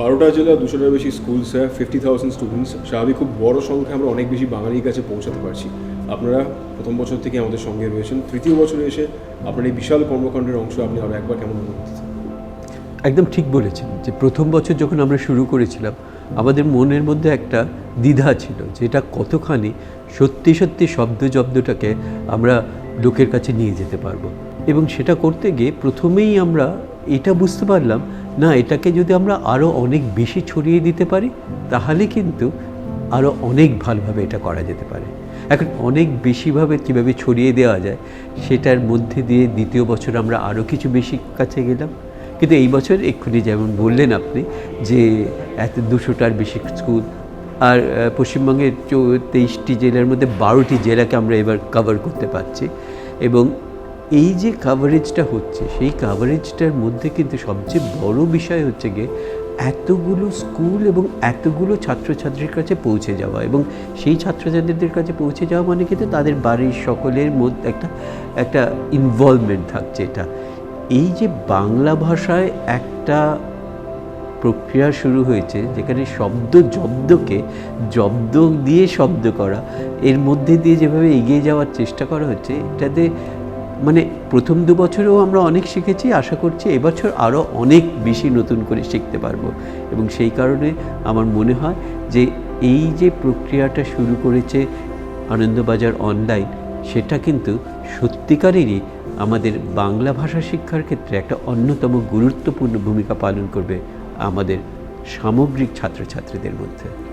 বারোটা জেলা, দুশোটার বেশি school sir fifty thousand students স্বাভাবিক খুব বড় সংখ্যা আমরা অনেক বেশি বাঙালির কাছে পৌঁছাতে পারছি। আপনারা প্রথম বছর থেকে আমাদের সঙ্গে রয়েছেন। তৃতীয় বছরে এসে আপনার এই বিশাল কর্মকাণ্ডের অংশ আপনি আরও একবার কেমন একদম ঠিক বলেছেন যে প্রথম বছর যখন আমরা শুরু করেছিলাম, আমাদের মনের মধ্যে একটা দ্বিধা ছিল যে এটা কতখানি সত্যি সত্যি শব্দ জব্দটাকে আমরা লোকের কাছে নিয়ে যেতে পারব। এবং সেটা করতে গিয়ে প্রথমেই আমরা এটা বুঝতে পারলাম না, এটাকে যদি আমরা আরও অনেক বেশি ছড়িয়ে দিতে পারি, তাহলে কিন্তু আরও অনেক ভালোভাবে এটা করা যেতে পারে। এখন অনেক বেশিভাবে কীভাবে ছড়িয়ে দেওয়া যায়, সেটার মধ্যে দিয়ে দ্বিতীয় বছর আমরা আরও কিছু বেশি কাছে গেলাম। কিন্তু এই বছর এক্ষুনি যেমন বললেন আপনি, যে এত দুশোটার বেশি স্কুল, আর পশ্চিমবঙ্গের তেইশটি জেলার মধ্যে বারোটি জেলাকে আমরা এবার কভার করতে পারছি। এবং এই যে কাভারেজটা হচ্ছে, সেই কাভারেজটার মধ্যে কিন্তু সবচেয়ে বড় বিষয় হচ্ছে গিয়ে এতগুলো স্কুল এবং এতগুলো ছাত্রছাত্রীর কাছে পৌঁছে যাওয়া এবং সেই ছাত্রছাত্রীদের কাছে পৌঁছে যাওয়া মানে কিন্তু তাদের বাড়ির সকলের মধ্যে একটা একটা ইনভলভমেন্ট থাকছে এটা। এই যে বাংলা ভাষায় একটা প্রক্রিয়া শুরু হয়েছে যেখানে শব্দ জব্দকে জব্দ দিয়ে শব্দ করা, এর মধ্যে দিয়ে যেভাবে এগিয়ে যাওয়ার চেষ্টা করা হচ্ছে, এটাতে মানে প্রথম দু বছরেও আমরা অনেক শিখেছি, আশা করছি এবছর আরও অনেক বেশি নতুন করে শিখতে পারব। এবং সেই কারণে আমার মনে হয় যে এই যে প্রক্রিয়াটা শুরু করেছে আনন্দবাজার অনলাইন, সেটা কিন্তু সত্যিকারেরই আমাদের বাংলা ভাষা শিক্ষার ক্ষেত্রে একটা অন্যতম গুরুত্বপূর্ণ ভূমিকা পালন করবে আমাদের সামগ্রিক ছাত্রছাত্রীদের মধ্যে।